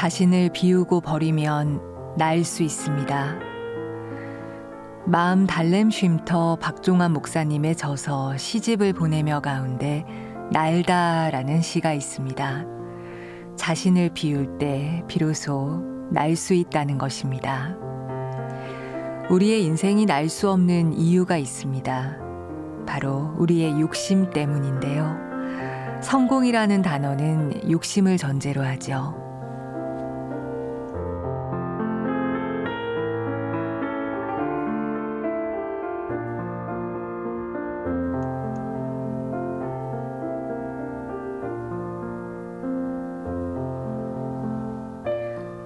자신을 비우고 버리면 날수 있습니다. 마음 달램 쉼터 박종환 목사님의 저서 시집을 보내며 가운데 날다라는 시가 있습니다. 자신을 비울 때 비로소 날 수 있다는 것입니다. 우리의 인생이 날 수 없는 이유가 있습니다. 바로 우리의 욕심 때문인데요. 성공이라는 단어는 욕심을 전제로 하죠.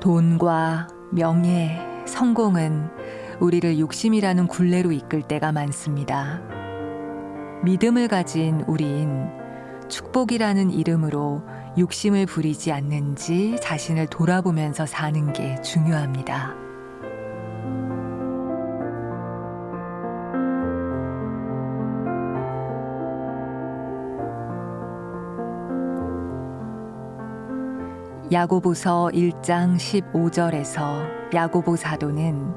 돈과 명예, 성공은 우리를 욕심이라는 굴레로 이끌 때가 많습니다. 믿음을 가진 우리인 축복이라는 이름으로 욕심을 부리지 않는지 자신을 돌아보면서 사는 게 중요합니다. 야고보서 1장 15절에서 야고보 사도는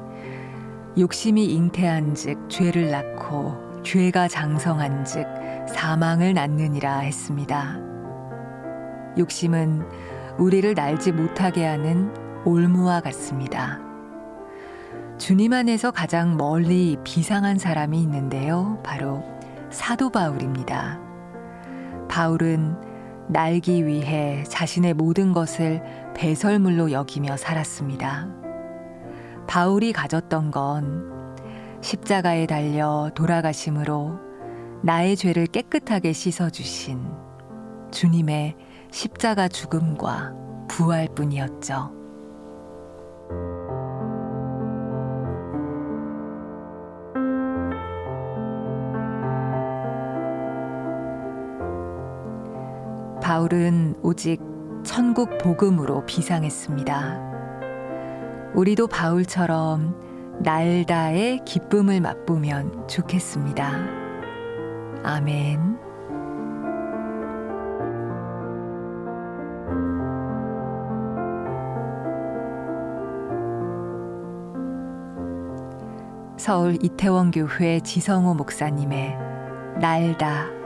욕심이 잉태한즉 죄를 낳고 죄가 장성한즉 사망을 낳느니라 했습니다. 욕심은 우리를 날지 못하게 하는 올무와 같습니다. 주님 안에서 가장 멀리 비상한 사람이 있는데요. 바로 사도 바울입니다. 바울은 날기 위해 자신의 모든 것을 배설물로 여기며 살았습니다. 바울이 가졌던 건 십자가에 달려 돌아가심으로 나의 죄를 깨끗하게 씻어주신 주님의 십자가 죽음과 부활 뿐이었죠. 바울은 오직 천국 복음으로 비상했습니다. 우리도 바울처럼 날다의 기쁨을 맛보면 좋겠습니다. 아멘. 서울 이태원 교회 지성호 목사님의 날다